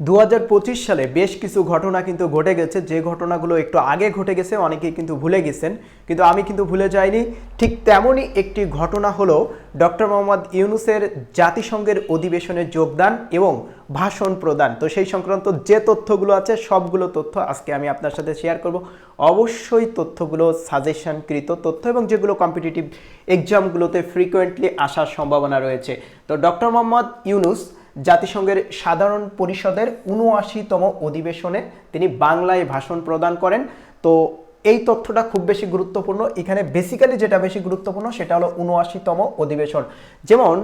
দু হাজার পঁচিশ সালে বেশ কিছু ঘটনা কিন্তু ঘটে গেছে। যে ঘটনাগুলো একটু আগে ঘটে গেছে, অনেকেই কিন্তু ভুলে গেছেন। কিন্তু আমি কিন্তু ভুলে যাইনি। ঠিক তেমনই একটি ঘটনা হলো ডক্টর মোহাম্মদ ইউনুসের জাতিসংঘের অধিবেশনে যোগদান এবং ভাষণ প্রদান। তো সেই সংক্রান্ত যে তথ্যগুলো আছে, সবগুলো তথ্য আজকে আমি আপনার সাথে শেয়ার করব। অবশ্যই তথ্যগুলো সাজেশনকৃত তথ্য এবং যেগুলো কম্পিটিটিভ এক্সামগুলোতে ফ্রিকোয়েন্টলি আসার সম্ভাবনা রয়েছে। তো ডক্টর মোহাম্মদ ইউনুস জাতিসংঘের সাধারণ পরিষদের উনআশিতম অধিবেশনে তিনি বাংলায় ভাষণ প্রদান করেন। তো এই তথ্যটা খুব বেশি গুরুত্বপূর্ণ। এখানে বেসিক্যালি যেটা বেশি গুরুত্বপূর্ণ সেটা হলো উনআশিতম অধিবেশন। যেমন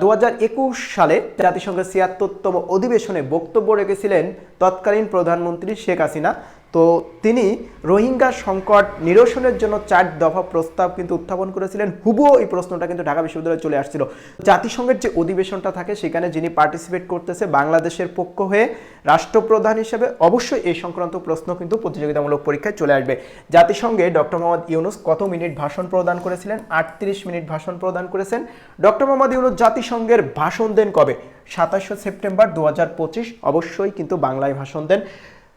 দু একুশ সালে জাতিসংঘের ছিয়াত্তরতম অধিবেশনে বক্তব্য রেখেছিলেন তৎকালীন প্রধানমন্ত্রী শেখ হাসিনা। তো তিনি রোহিঙ্গা সংকট নিরসনের জন্য চার দফা প্রস্তাব কিন্তু উত্থাপন করেছিলেন। হুবুও এই প্রশ্নটা কিন্তু ঢাকা বিশ্ববিদ্যালয়ে চলে আসছিল। জাতিসংঘের যে অধিবেশনটা থাকে, সেখানে যিনি পার্টিসিপেট করতেছে বাংলাদেশের পক্ষ হয়ে রাষ্ট্রপ্রধান হিসেবে অবশ্যই এই সংক্রান্ত প্রশ্ন কিন্তু প্রতিযোগিতামূলক পরীক্ষায় চলে আসবে। জাতিসংঘে ডক্টর মোহাম্মদ ইউনুস কত মিনিট ভাষণ প্রদান করেছিলেন? আটত্রিশ মিনিট ভাষণ প্রদান করেছেন। ডক্টর মোহাম্মদ ইউনুস জাতিসংঘের ভাষণ দেন কবে? সাতাশে সেপ্টেম্বর দু হাজার পঁচিশ। অবশ্যই কিন্তু বাংলায় ভাষণ দেন।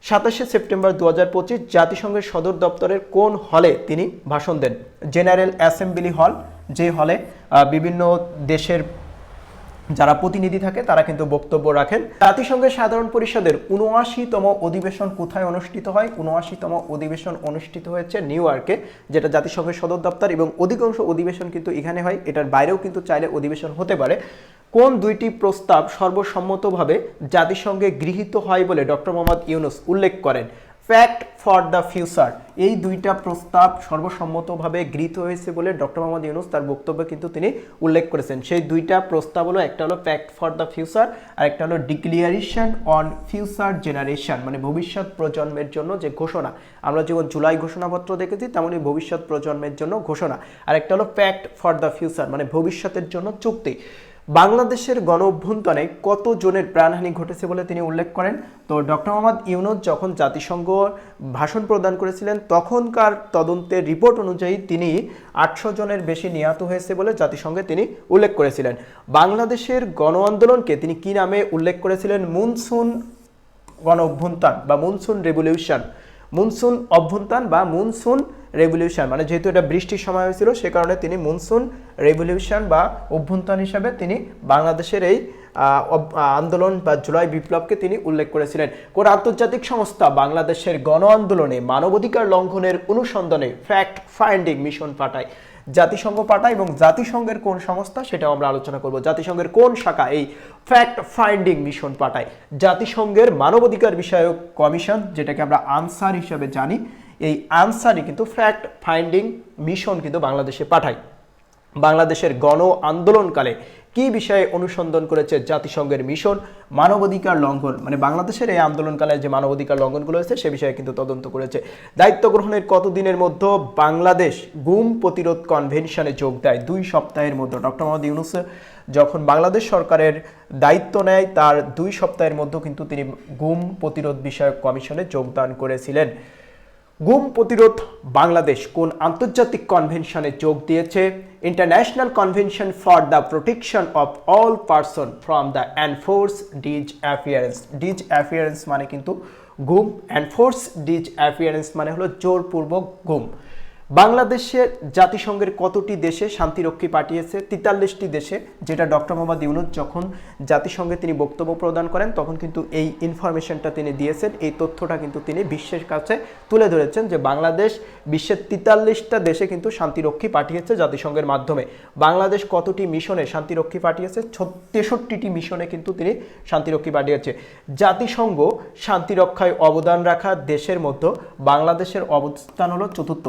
সাতাশে সেপ্টেম্বর দু হাজার পঁচিশ জাতিসংঘের সদর দপ্তরের কোন হলে তিনি ভাষণ দেন? জেনারেল অ্যাসেম্বলি হল, যে হলে বিভিন্ন দেশের যারা প্রতিনিধি থাকে, তারা কিন্তু বক্তব্য রাখেন। জাতিসংঘের সাধারণ পরিষদের উনআশিতম অধিবেশন কোথায় অনুষ্ঠিত হয়? উনআশিতম অধিবেশন অনুষ্ঠিত হয়েছে নিউ ইয়র্কে, যেটা জাতিসংঘের সদর দপ্তর এবং অধিকাংশ অধিবেশন কিন্তু এখানে হয়। এটার বাইরেও কিন্তু চাইলে অধিবেশন হতে পারে। কোন দুইটি প্রস্তাব সর্বসম্মতভাবে জাতিসংঘে গৃহীত হয় বলে ডক্টর মোহাম্মদ ইউনুস উল্লেখ করেন? ফ্যাক্ট ফর দ্য ফিউচার এই দুইটা প্রস্তাব সর্বসম্মতভাবে গৃহীত হয়েছে বলে ডক্টর মোহাম্মদ ইউনুস তার বক্তব্যে কিন্তু তিনি উল্লেখ করেছেন। সেই দুইটা প্রস্তাব হলো, একটা হলো ফ্যাক্ট ফর দ্য ফিউচার আর একটা হলো ডিক্লিয়ারেশন অন ফিউচার জেনারেশন মানে ভবিষ্যৎ প্রজন্মের জন্য যে ঘোষণা। আমরা যেমন জুলাই ঘোষণাপত্র দেখেছি তেমনই ভবিষ্যৎ প্রজন্মের জন্য ঘোষণা। আর একটা হলো ফ্যাক্ট ফর দ্য ফিউচার মানে ভবিষ্যতের জন্য চুক্তি। বাংলাদেশের গণ অভ্যন্তরে কত জনের প্রাণহানি ঘটেছে বলে তিনি উল্লেখ করেন? তো ডক্টর মোহাম্মদ ইউনুস যখন জাতিসংঘ ভাষণ প্রদান করেছিলেন, তখনকার তদন্তের রিপোর্ট অনুযায়ী তিনি আটশো জনের বেশি নিহত হয়েছে বলে জাতিসংঘে তিনি উল্লেখ করেছিলেন। বাংলাদেশের গণ আন্দোলনকে তিনি কি নামে উল্লেখ করেছিলেন? মুনসুন গণ অভ্যুত্থান বা মুনসুন রেভলিউশন। মুনসুন অভ্যুত্থান বা মুনসুন রেভলিউশন মানে যেহেতু এটা বৃষ্টির সময় হয়েছিল, সে কারণে তিনি মুনসুন রেভলিউশন বা অভ্যুত্থান হিসাবে তিনি বাংলাদেশের এই আন্দোলন বা জুলাই বিপ্লবকে তিনি উল্লেখ করেছিলেন। কোন আন্তর্জাতিক সংস্থা বাংলাদেশের গণ আন্দোলনে মানবাধিকার লঙ্ঘনের অনুসন্ধানে ফ্যাক্ট ফাইন্ডিং মিশন পাঠায়। জাতিসংঘ পাঠায় এবং জাতিসংঘের কোন সংস্থা সেটাও আমরা আলোচনা করব। জাতিসংঘের কোন শাখা এই ফ্যাক্ট ফাইন্ডিং মিশন পাঠায়? জাতিসংঘের মানবাধিকার বিষয়ক কমিশন, যেটাকে আমরা আনসার হিসাবে জানি এই আনসারই কিন্তু ফ্যাক্ট ফাইন্ডিং মিশন কিন্তু বাংলাদেশে পাঠায়। বাংলাদেশের গণ আন্দোলনকালে কি বিষয়ে অনুসন্ধান করেছে জাতিসংঘের মিশন মানবাধিকার লঙ্ঘন মানে বাংলাদেশের এই আন্দোলনকালে যে মানবাধিকার লঙ্ঘনগুলো হয়েছে সে বিষয়ে কিন্তু তদন্ত করেছে। দায়িত্ব গ্রহণের কতদিনের মধ্যে বাংলাদেশ গুম প্রতিরোধ কনভেনশনে যোগ দেয়? দুই সপ্তাহের মধ্যে। ডক্টর মোহাম্মদ ইউনুস, যখন বাংলাদেশ সরকারের দায়িত্ব নেয়, তার দুই সপ্তাহের মধ্যে কিন্তু তিনি গুম প্রতিরোধ বিষয়ক কমিশনে যোগদান করেছিলেন। গুম প্রতিরোধ বাংলাদেশ কোন আন্তর্জাতিক কনভেনশনে যোগ দিয়েছে? International convention for the protection of all person from the enforce disappearance disappearance মানে কিন্তু গুম। অ্যানফোর্স ডিজ অ্যাফিয়ারেন্স মানে হলো জোরপূর্বক গুম। বাংলাদেশের জাতিসংঘের কতটি দেশে শান্তিরক্ষী পাঠিয়েছে? তেতাল্লিশটি দেশে, যেটা ডক্টর মোহাম্মদ ইউনুস যখন জাতিসংঘে তিনি বক্তব্য প্রদান করেন, তখন কিন্তু এই ইনফরমেশনটা তিনি দিয়েছেন। এই তথ্যটা কিন্তু তিনি বিশ্বের কাছে তুলে ধরেছেন যে বাংলাদেশ বিশ্বের তেতাল্লিশটা দেশে কিন্তু শান্তিরক্ষী পাঠিয়েছে জাতিসংঘের মাধ্যমে। বাংলাদেশ কতটি মিশনে শান্তিরক্ষী পাঠিয়েছে? তেষট্টিটি মিশনে কিন্তু তিনি শান্তিরক্ষী পাঠিয়েছে। জাতিসংঘ শান্তিরক্ষায় অবদান রাখা দেশের মধ্যে বাংলাদেশের অবস্থান হলো চতুর্থ।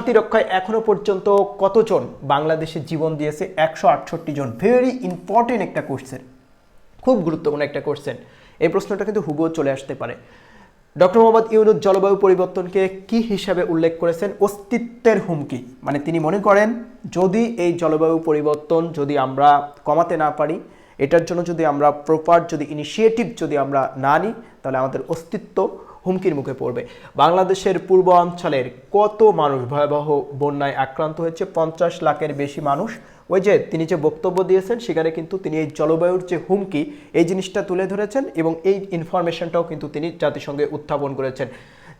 শান্তি রক্ষায় এখনও পর্যন্ত কতজন বাংলাদেশে জীবন দিয়েছে? একশো আটষট্টি জন। ভেরি ইম্পর্টেন্ট একটা কোশ্চেন খুব গুরুত্বপূর্ণ একটা কোশ্চেন এই প্রশ্নটা কিন্তু হুবুও চলে আসতে পারে। ডক্টর মোহাম্মদ ইউনুস জলবায়ু পরিবর্তনকে কি হিসাবে উল্লেখ করেছেন? অস্তিত্বের হুমকি। মানে তিনি মনে করেন, যদি এই জলবায়ু পরিবর্তন যদি আমরা কমাতে না পারি, এটার জন্য যদি আমরা প্রপার যদি ইনিশিয়েটিভ যদি আমরা না নিই, তাহলে আমাদের অস্তিত্ব হুমকির মুখে পড়বে। বাংলাদেশের পূর্বাঞ্চলের কত মানুষ ভয়াবহ বন্যায় আক্রান্ত হয়েছে? পঞ্চাশ লাখের বেশি মানুষ। ওই যে তিনি যে বক্তব্য দিয়েছেন, সেখানে কিন্তু তিনি এই জলবায়ুর যে হুমকি, এই জিনিসটা তুলে ধরেছেন এবং এই ইনফরমেশনটাও কিন্তু তিনি জাতিসংঘে উত্থাপন করেছেন।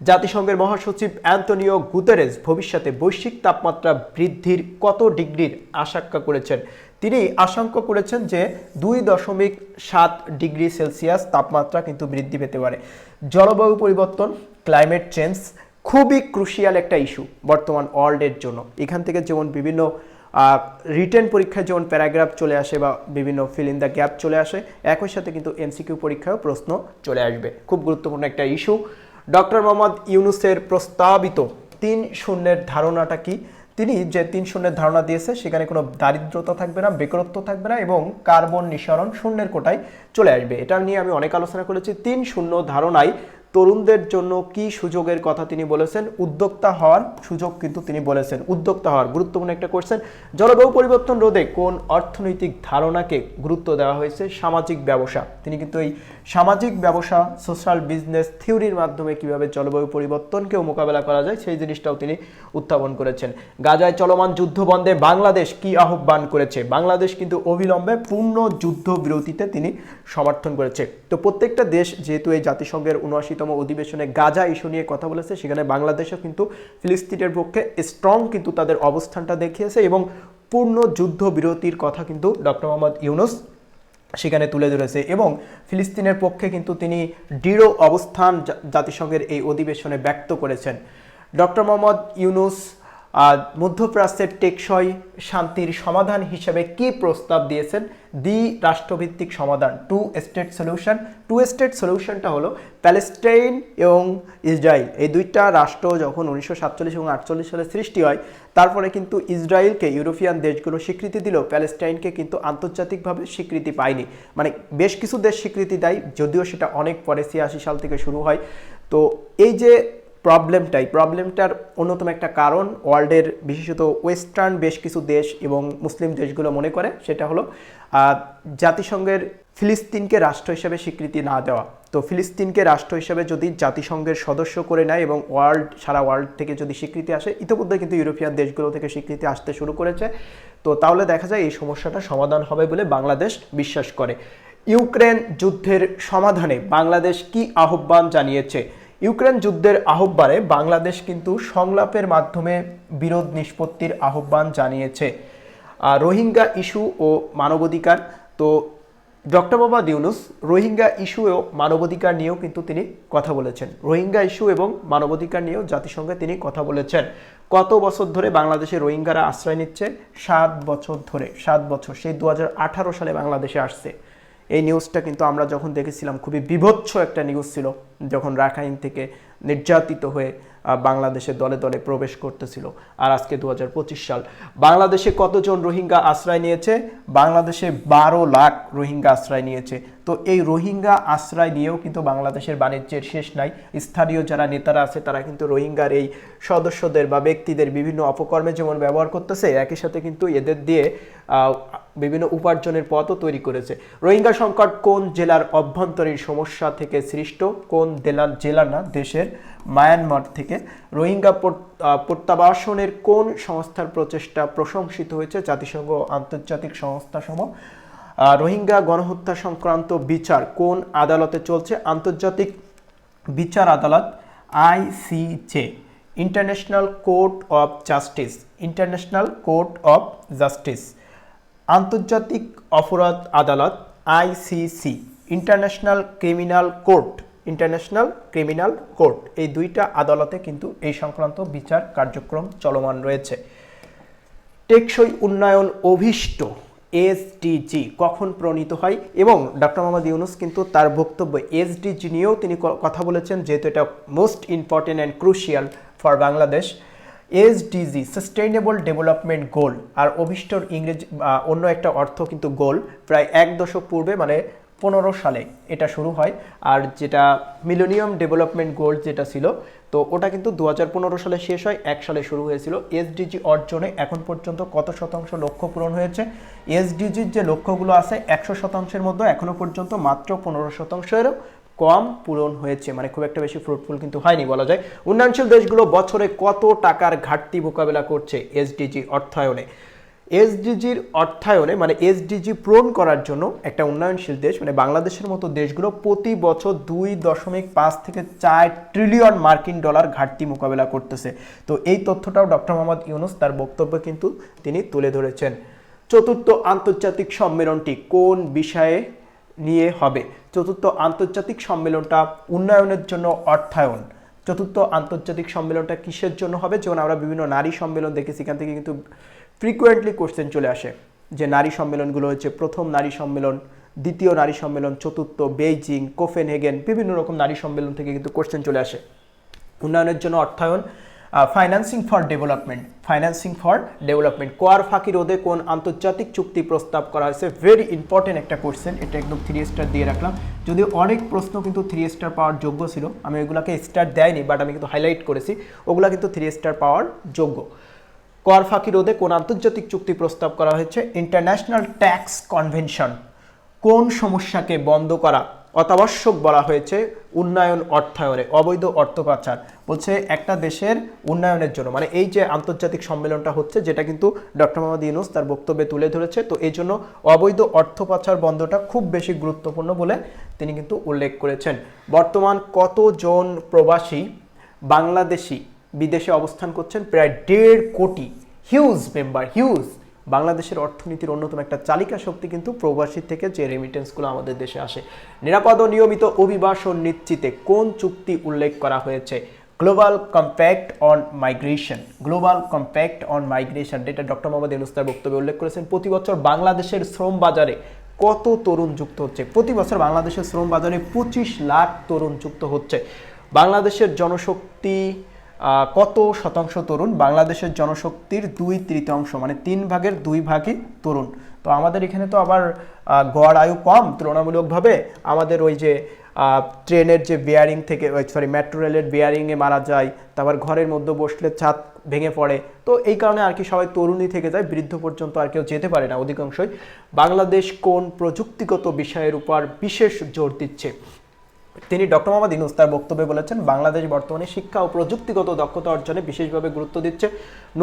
জাতিসংঘের মহাসচিব অ্যান্তনিও গুতেরেস ভবিষ্যতে বৈশ্বিক তাপমাত্রা বৃদ্ধির কত ডিগ্রির আশঙ্কা করেছেন? তিনি আশঙ্কা করেছেন যে দুই দশমিক সাত ডিগ্রি সেলসিয়াস তাপমাত্রা কিন্তু বৃদ্ধি পেতে পারে। জলবায়ু পরিবর্তন ক্লাইমেট চেঞ্জ খুবই ক্রুশিয়াল একটা ইস্যু বর্তমান ওয়ার্ল্ডের জন্য। এখান থেকে যেমন বিভিন্ন রিটেন পরীক্ষায় যেমন প্যারাগ্রাফ চলে আসে বা বিভিন্ন ফিল ইন দ্য গ্যাপ চলে আসে, একই সাথে কিন্তু এমসিকিউ পরীক্ষায়ও প্রশ্ন চলে আসবে। খুব গুরুত্বপূর্ণ একটা ইস্যু ডক্টর মোহাম্মদ ইউনুসের প্রস্তাবিত তিন শূন্যের ধারণাটা কি? তিনি যে তিন শূন্যের ধারণা দিয়েছে, সেখানে কোনো দারিদ্রতা থাকবে না, বেকারত্ব থাকবে না এবং কার্বন নিঃসরণ শূন্যের কোটায় চলে আসবে। এটা নিয়ে আমি অনেক আলোচনা করেছি। তিন শূন্য ধারণায় তরুণদের জন্য কি সুযোগের কথা তিনি বলেছেন, উদ্যোক্তা হওয়ার সুযোগ কিন্তু তিনি বলেছেন। উদ্যোক্তা হওয়ার গুরুত্বপূর্ণ একটা কোয়েশ্চেন জলবায়ু পরিবর্তন রোধে কোন অর্থনৈতিক ধারণাকে গুরুত্ব দেওয়া হয়েছে? সামাজিক ব্যবসা। তিনি কিন্তু এই সামাজিক ব্যবসা সোশ্যাল বিজনেস থিওরির মাধ্যমে কীভাবে জলবায়ু পরিবর্তনকেও মোকাবেলা করা যায়, সেই জিনিসটাও তিনি উত্থাপন করেছেন। গাজায় চলমান যুদ্ধ বন্ধে বাংলাদেশ কি আহ্বান করেছে? বাংলাদেশ কিন্তু অবিলম্বে পূর্ণ যুদ্ধ বিরতিতে তিনি সমর্থন করেছে। তো প্রত্যেকটা দেশ, যেহেতু এই জাতিসংঘের উনআশিতম অধিবেশনে গাজা ইস্যু নিয়ে কথা বলেছে, সেখানে বাংলাদেশও কিন্তু ফিলিস্তিনের পক্ষে স্ট্রং কিন্তু তাদের অবস্থানটা দেখিয়েছে এবং পূর্ণ যুদ্ধ বিরতির কথা কিন্তু ডক্টর মোহাম্মদ ইউনুস সেখানে তুলে ধরেছে এবং ফিলিস্তিনের পক্ষে কিন্তু তিনি দৃঢ় অবস্থান জাতিসংঘের এই অধিবেশনে ব্যক্ত করেছেন। ডক্টর মোহাম্মদ ইউনুস মধ্যপ্রাচ্যের টেকসই শান্তির সমাধান হিসেবে কি প্রস্তাব দিয়েছেন? দি রাষ্ট্রভিত্তিক সমাধান, two state solution. Two state সলিউশনটা হলো প্যালেস্টাইন এবং ইসরায়েল। এই দুইটা রাষ্ট্র যখন উনিশশো সাতচল্লিশ এবং আটচল্লিশ সালে সৃষ্টি হয়, তারপরে কিন্তু ইসরায়েলকে, ইউরোপিয়ান দেশগুলো স্বীকৃতি দিল, প্যালেস্টাইনকে কিন্তু আন্তর্জাতিকভাবে স্বীকৃতি পায়নি। মানে বেশ কিছু দেশ স্বীকৃতি দেয়, যদিও সেটা অনেক পরে ছিয়াশি সাল থেকে শুরু হয়। তো এই যে প্রবলেমটাই, প্রবলেমটার অন্যতম একটা কারণ ওয়ার্ল্ডের বিশেষত ওয়েস্টার্ন বেশ কিছু দেশ এবং মুসলিম দেশগুলো মনে করে, সেটা হলো জাতিসংঘের ফিলিস্তিনকে রাষ্ট্র হিসেবে স্বীকৃতি না দেওয়া। তো ফিলিস্তিনকে রাষ্ট্র হিসেবে যদি জাতিসংঘের সদস্য করে নেয় এবং ওয়ার্ল্ড, সারা ওয়ার্ল্ড থেকে যদি স্বীকৃতি আসে, ইতিমধ্যে কিন্তু ইউরোপিয়ান দেশগুলো থেকে স্বীকৃতি আসতে শুরু করেছে। তো তাহলে দেখা যায় এই সমস্যাটা সমাধান হবে বলে বাংলাদেশ বিশ্বাস করে। ইউক্রেন যুদ্ধের সমাধানে বাংলাদেশ কি আহ্বান জানিয়েছে? ইউক্রেন যুদ্ধের আহ্বানে বাংলাদেশ কিন্তু সংলাপের মাধ্যমে বিরোধ নিষ্পত্তির আহ্বান জানিয়েছে। রোহিঙ্গা ইস্যু ও মানবাধিকার, তো doctor Mohammad Yunus, Rohingya issue ও মানবাধিকার নিয়েও কিন্তু তিনি কথা বলেছেন। রোহিঙ্গা ইস্যু এবং মানবাধিকার নিয়েও জাতিসংঘে তিনি কথা বলেছেন। কত বছর ধরে বাংলাদেশে রোহিঙ্গারা আশ্রয় নিচ্ছে? সাত বছর ধরে, সাত বছর। সেই দু হাজার আঠারো সালে বাংলাদেশে আসছে। এই নিউজটা কিন্তু আমরা যখন দেখেছিলাম, খুবই বিভৎস একটা নিউজ ছিল, যখন রাখাইন থেকে নির্যাতিত হয়ে বাংলাদেশের বাংলাদেশে দলে দলে প্রবেশ করতেছিল। আর আজকে দু হাজার পঁচিশ সাল। বাংলাদেশে কতজন রোহিঙ্গা আশ্রয় নিয়েছে? বাংলাদেশে বারো লাখ রোহিঙ্গা আশ্রয় নিয়েছে। তো এই রোহিঙ্গা আশ্রয় নিয়েও কিন্তু বাংলাদেশের বাণিজ্যের শেষ নাই। স্থানীয় যারা নেতারা আছে তারা কিন্তু রোহিঙ্গার এই সদস্যদের বা ব্যক্তিদের বিভিন্ন অপকর্মে যেমন ব্যবহার করতেছে একই সাথে কিন্তু এদের দিয়ে বিভিন্ন উপার্জনের পথও তৈরি করেছে। রোহিঙ্গা সংকট কোন জেলার অভ্যন্তরীণ সমস্যা থেকে সৃষ্ট? কোন জেলার জেলা না দেশের মায়ানমার থেকে? রোহিঙ্গা প্রত্যাবাসনের কোন সংস্থার প্রচেষ্টা প্রশংসিত হয়েছে? জাতিসংঘ আন্তর্জাতিক আহ, রোহিঙ্গা গণহত্যা সংক্রান্ত বিচার কোন আদালতে চলছে? আন্তর্জাতিক বিচার আদালত ICJ international court of justice, international court of justice, আন্তর্জাতিক অপরাধ আদালত ICC international criminal court, international criminal court. এই দুইটা আদালতে কিন্তু এই সংক্রান্ত বিচার কার্যক্রম চলমান রয়েছে। টেকসই উন্নয়ন অভিষ্ট এসডিজি কখন প্রণীত হয়? এবং ডক্টর মোহাম্মদ ইউনুস কিন্তু তার বক্তব্য এসডিজি নিয়েও তিনি কথা বলেছেন, যেহেতু এটা most important and crucial for Bangladesh. SDG sustainable development goal আর অভিষ্টর ইংরেজি অন্য একটা অর্থ কিন্তু গোল প্রায় এক দশক পূর্বে মানে পনেরো সালে এটা শুরু হয়। আর যেটা মিলেনিয়াম ডেভেলপমেন্ট গোল যেটা ছিল, তো ওটা কিন্তু দু হাজার পনেরো সালে শেষ হয়, এক সালে শুরু হয়েছিল। এসডিজি অর্জনে এখন পর্যন্ত কত শতাংশ লক্ষ্য পূরণ হয়েছে? এসডিজির যে লক্ষ্যগুলো আছে, একশো শতাংশের মধ্যে এখনও পর্যন্ত মাত্র পনেরো শতাংশেরও কম পূরণ হয়েছে। মানে খুব একটা বেশি ফ্রুটফুল কিন্তু হয়নি বলা যায়। উন্নয়নশীল দেশগুলো বছরে কত টাকার ঘাটতি মোকাবেলা করছে এসডিজি অর্থায়নে? এসডিজির অর্থায়নে মানে এসডিজি পূরণ করার জন্য একটা উন্নয়নশীল দেশ মানে বাংলাদেশের মতো দেশগুলো প্রতি বছর দুই দশমিক পাঁচ থেকে চার ট্রিলিয়ন মার্কিন ডলার ঘাটতি মোকাবেলা করতেছে। তো এই তথ্যটাও ডক্টর মোহাম্মদ ইউনুস তার বক্তব্যে কিন্তু তিনি তুলে ধরেছেন। চতুর্থ আন্তর্জাতিক সম্মেলনটি কোন বিষয়ে নিয়ে হবে? চতুর্থ আন্তর্জাতিক সম্মেলনটা উন্নয়নের জন্য অর্থায়ন। চতুর্থ আন্তর্জাতিক সম্মেলনটা কিসের জন্য হবে? যেমন আমরা বিভিন্ন নারী সম্মেলন দেখেছি, এখান থেকে কিন্তু ফ্রিকুয়েন্টলি কোশ্চেন চলে আসে যে নারী সম্মেলনগুলো হচ্ছে প্রথম নারী সম্মেলন, দ্বিতীয় নারী সম্মেলন, চতুর্থ বেইজিং কোফেনহেগেন বিভিন্ন রকম নারী সম্মেলন থেকে কিন্তু কোশ্চেন চলে আসে। উন্নয়নের জন্য অর্থায়ন financing for development financing for development কোয়ার ফাঁকি রোধে কোন আন্তর্জাতিক চুক্তি প্রস্তাব করা হয়েছে? ভেরি ইম্পর্টেন্ট একটা কোশ্চেন এটা একদম থ্রি স্টার দিয়ে রাখলাম। যদিও অনেক প্রশ্ন কিন্তু থ্রি স্টার পাওয়ার যোগ্য ছিল, আমি ওগুলোকে স্টার দেয়নি বাট আমি কিন্তু হাইলাইট করেছি। ওগুলো কিন্তু থ্রি স্টার পাওয়ার যোগ্য। কর ফাঁকি রোধে কোন আন্তর্জাতিক চুক্তি প্রস্তাব করা হয়েছে? ইন্টারন্যাশনাল ট্যাক্স কনভেনশন কোন সমস্যাকে বন্ধ করা অত্যাবশ্যক বলা হয়েছে? উন্নয়ন অর্থায়নে, অবৈধ অর্থ পাচার। বলছে একটা দেশের উন্নয়নের জন্য। মানে এই যে আন্তর্জাতিক সম্মেলনটা হচ্ছে, যেটা কিন্তু ডক্টর মোহাম্মদ ইউনুস তার বক্তব্যে তুলে ধরেছে, তো এই জন্য অবৈধ অর্থ পাচার বন্ধটা খুব বেশি গুরুত্বপূর্ণ বলে তিনি কিন্তু উল্লেখ করেছেন। বর্তমান কতজন প্রবাসী বাংলাদেশি বিদেশে অবস্থান করছেন প্রায় দেড় কোটি হিউজ মেম্বার, হিউজ। বাংলাদেশের অর্থনীতির অন্যতম একটা চালিকা শক্তি কিন্তু প্রবাসী থেকে যে রেমিটেন্সগুলো আমাদের দেশে আসে। নিরাপদ ও নিয়মিত অভিবাসন নিশ্চিতে কোন চুক্তি উল্লেখ করা হয়েছে? Global compact on migration global compact on migration যেটা ডক্টর মোহাম্মদ ইউনুস তার বক্তব্যে উল্লেখ করেছেন, প্রতি বছর বাংলাদেশের শ্রম বাজারে কত তরুণ যুক্ত হচ্ছে? প্রতি বছর বাংলাদেশের শ্রম বাজারে পঁচিশ লাখ তরুণ যুক্ত হচ্ছে। বাংলাদেশের জনশক্তি কত শতাংশ তরুণ বাংলাদেশের জনশক্তির দুই তৃতীয়াংশ মানে তিন ভাগের দুই ভাগই তরুণ? তো আমাদের এখানে তো আবার গড় আয়ু কম, তুলনামূলকভাবে আমাদের ওই যে ট্রেনের যে বিয়ারিং থেকে সরি মেট্রো রেলের বিয়ারিংয়ে মারা যায়, তারপর ঘরের মধ্যে বসলে ছাদ ভেঙে পড়ে। তো এই কারণে আর কি সবাই তরুণী থেকে যায়, বৃদ্ধ পর্যন্ত আর কেউ যেতে পারে না, অধিকাংশই। বাংলাদেশ কোন প্রযুক্তিগত বিষয়ের উপর বিশেষ জোর দিচ্ছে? তিনি ডক্টর মোহাম্মদ ইনুস তার বক্তব্যে বলেছেন, বাংলাদেশ বর্তমানে শিক্ষা ও প্রযুক্তিগত দক্ষতা অর্জনে বিশেষভাবে গুরুত্ব দিচ্ছে।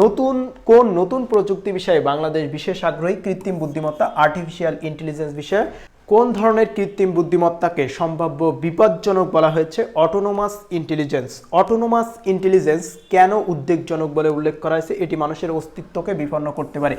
নতুন, কোন নতুন প্রযুক্তি বিষয়ে বাংলাদেশ বিশেষ আগ্রহী? কৃত্রিম বুদ্ধিমত্তা আর্টিফিশিয়াল ইন্টেলিজেন্স বিষয়ে। কোন ধরনের কৃত্রিম বুদ্ধিমত্তাকে সম্ভাব্য বিপজ্জনক বলা হয়েছে? অটোনোমাস ইন্টেলিজেন্স অটোনোমাস ইন্টেলিজেন্স কেন উদ্বেগজনক বলে উল্লেখ করা হয়েছে? এটি মানুষের অস্তিত্বকে বিপন্ন করতে পারে।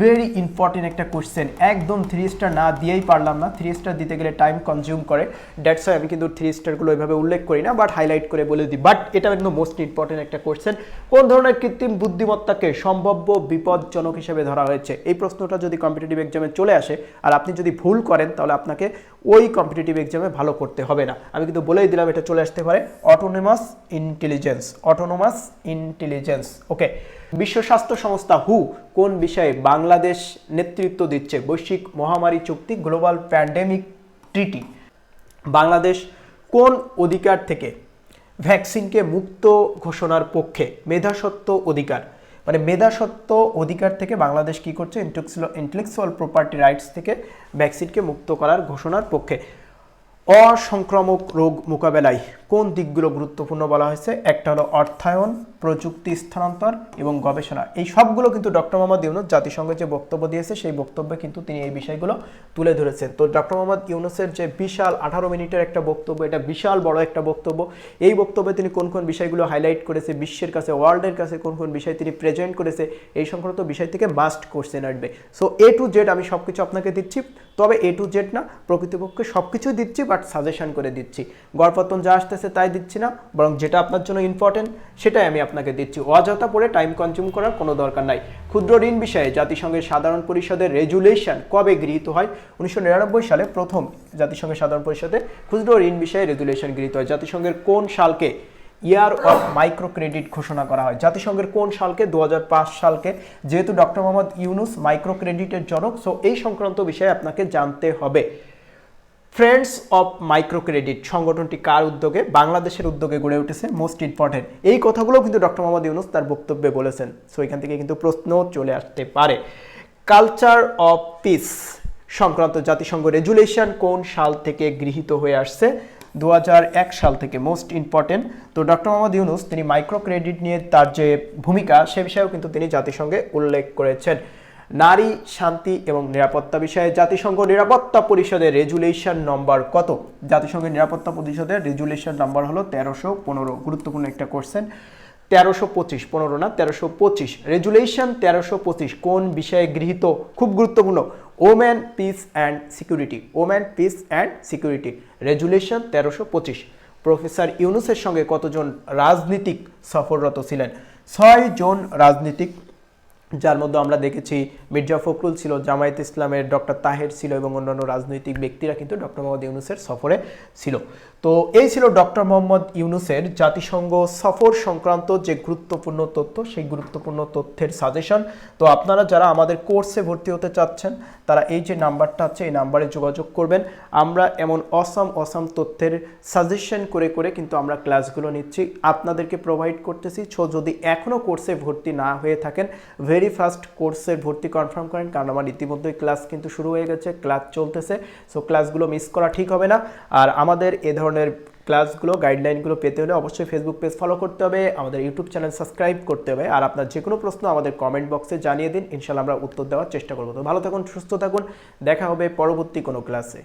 ভেরি ইম্পর্টেন্ট একটা কোশ্চেন একদম থ্রি স্টার না দিয়েই পারলাম না। থ্রি স্টার দিতে গেলে টাইম কনজিউম করে। দ্যাটস আমি কিন্তু থ্রি স্টারগুলো ওইভাবে উল্লেখ করি না বাট হাইলাইট করে বলে দিই। বাট এটা একদম মোস্ট ইম্পর্টেন্ট একটা কোশ্চেন কোন ধরনের কৃত্রিম বুদ্ধিমত্তাকে সম্ভাব্য বিপজ্জনক হিসেবে ধরা হয়েছে? এই প্রশ্নটা যদি কম্পিটিটিভ এক্সামে চলে আসে, আর আপনি যদি ভুল করেন, তাহলে আপনাকে ওই কম্পিটিটিভ এক্সামে ভালো করতে হবে না। আমি কিন্তু বলেই দিলাম, এটা চলে আসতে পারে। Autonomous intelligence autonomous intelligence okay বিশ্ব স্বাস্থ্য সংস্থা হু কোন বিষয়ে বাংলাদেশ নেতৃত্ব দিচ্ছে? বৈশ্বিক মহামারী চুক্তি গ্লোবাল প্যান্ডেমিক ট্রিটি বাংলাদেশ কোন অধিকার থেকে ভ্যাকসিনকে মুক্ত ঘোষণার পক্ষে মেধাসত্ব অধিকার? মানে মেধাসত্ত্ব অধিকার থেকে বাংলাদেশ কি করছে? ইন্টেলেকচুয়াল প্রপার্টি রাইটস থেকে ভ্যাকসিনকে মুক্ত করার ঘোষণার পক্ষে। অসংক্রামক রোগ মোকাবেলায় কোন দিকগুলো গুরুত্বপূর্ণ বলা হয়েছে? একটা হলো অর্থায়ন, প্রযুক্তি স্থানান্তর এবং গবেষণা। এই সবগুলো কিন্তু ডক্টর মোহাম্মদ ইউনুস জাতিসংঘে যে বক্তব্য দিয়েছে, সেই বক্তব্যে কিন্তু তিনি এই বিষয়গুলো তুলে ধরেছেন। তো ডক্টর মোহাম্মদ ইউনুসের যে বিশাল আঠারো মিনিটের একটা বক্তব্য, এটা বিশাল বড় একটা বক্তব্য। এই বক্তব্যে তিনি কোন কোন বিষয়গুলো হাইলাইট করেছে, বিশ্বের কাছে ওয়ার্ল্ডের কাছে কোন কোন বিষয় তিনি প্রেজেন্ট করেছে, এই সংক্রান্ত বিষয় থেকে মাস্ট কোশ্চেন আসবে। সো এ টু জেড আমি সব কিছু আপনাকে দিচ্ছি, তবে এ টু জেড না, প্রকৃতপক্ষে সব কিছু দিচ্ছি বাট সাজেশন করে দিচ্ছি। গড়পত্তন যা আসতেছে তাই দিচ্ছি না, বরং যেটা আপনার জন্য ইম্পর্টেন্ট সেটাই আমি আপনাকে দিচ্ছি। অযথা পড়ে টাইম কনজিউম করার কোনো দরকার নাই। ক্ষুদ্র ঋণ বিষয়ে জাতিসংঘের সাধারণ পরিষদের রেজুলেশন কবে গৃহীত হয়? উনিশশো নিরানব্বই সালে প্রথম জাতিসংঘের সাধারণ পরিষদে ক্ষুদ্র ঋণ বিষয়ে রেজুলেশন গৃহীত হয়। জাতিসংঘের কোন সালকে ইয়ার অফ মাইক্রো ক্রেডিট ঘোষণা করা হয়? জাতিসংঘের কোন সালকে? দু হাজার পাঁচ সালকে। যেহেতু ডক্টর মোহাম্মদ ইউনুস মাইক্রো ক্রেডিটের জনক সো এই সংক্রান্ত বিষয়ে আপনাকে জানতে হবে। ফ্রেন্ডস অফ মাইক্রো ক্রেডিট সংগঠনটি কার উদ্যোগে? বাংলাদেশের উদ্যোগে গড়ে উঠেছে মোস্ট ইম্পর্টেন্ট এই কথাগুলো কিন্তু ডক্টর মোহাম্মদ ইউনুস তার বক্তব্যে বলেছেন। সো এখান থেকে কিন্তু প্রশ্ন চলে আসতে পারে। কালচার অফ পিস সংক্রান্ত জাতিসংঘ রেজুলেশন কোন সাল থেকে গৃহীত হয়ে আসছে? দু হাজার এক সাল থেকে মোস্ট ইম্পর্টেন্ট তো ডক্টর মোহাম্মদ ইউনুস তিনি মাইক্রো ক্রেডিট নিয়ে তার যে ভূমিকা, সে বিষয়েও কিন্তু তিনি জাতিসংঘে উল্লেখ করেছেন। নারী, শান্তি এবং নিরাপত্তা বিষয়ে জাতিসংঘ নিরাপত্তা পরিষদের রেজুলেশন নম্বর কত? জাতিসংঘের নিরাপত্তা পরিষদের রেজুলেশন নম্বর হলো তেরোশো পনেরো, গুরুত্বপূর্ণ একটা কোশ্চেন তেরোশো পঁচিশ, পনেরো না, তেরোশো পঁচিশ। রেজুলেশন তেরোশো পঁচিশ কোন বিষয়ে গৃহীত? খুব গুরুত্বপূর্ণ। Woman, peace and security. Woman, peace and security. Resolution তেরোশো পঁচিশ। প্রফেসর ইউনুসের সঙ্গে কতজন রাজনীতিক সফররত ছিলেন? ছয় জন রাজনীতিক যার মধ্যে আমরা দেখেছি মির্জা ফখরুল ছিল, জামায়াত ইসলামের ডক্টর তাহের ছিল এবং অন্যান্য রাজনৈতিক ব্যক্তিরা কিন্তু ডক্টর মোহাম্মদ ইউনুসের সফরে ছিল। তো এই ছিল ডক্টর মোহাম্মদ ইউনুসের জাতিসংঘ সফর সংক্রান্ত যে গুরুত্বপূর্ণ তথ্য, সেই গুরুত্বপূর্ণ তথ্যের সাজেশন তো আপনারা যারা আমাদের কোর্সে ভর্তি হতে চাচ্ছেন তারা এই যে নাম্বারটা আছে, এই নাম্বারে যোগাযোগ করবেন। আমরা এমন অসম অসম তথ্যের সাজেশন করে করে কিন্তু আমরা ক্লাসগুলো নিচ্ছি। আপনাদেরকে প্রোভাইড করতেছি। সো যদি এখনও কোর্সে ভর্তি না হয়ে থাকেন ভেরি ফার্স্ট কোর্সের ভর্তি কনফার্ম করেন, কারণ আমার ইতিমধ্যেই ক্লাস কিন্তু শুরু হয়ে গেছে ক্লাস চলতেছে। সো ক্লাসগুলো মিস করা ঠিক হবে না। আর আমাদের এ ধরনের ক্লাসগুলো গাইডলাইনগুলো পেতে হলে অবশ্যই ফেসবুক পেজ ফলো করতে হবে, আমাদের ইউটিউব চ্যানেল সাবস্ক্রাইব করতে হবে, আর আপনার যে কোনো প্রশ্ন আমাদের কমেন্ট বক্সে জানিয়ে দিন, ইনশাল্লাহ আমরা উত্তর দেওয়ার চেষ্টা করব। তো ভালো থাকুন, সুস্থ থাকুন, দেখা হবে পরবর্তী কোনো ক্লাসে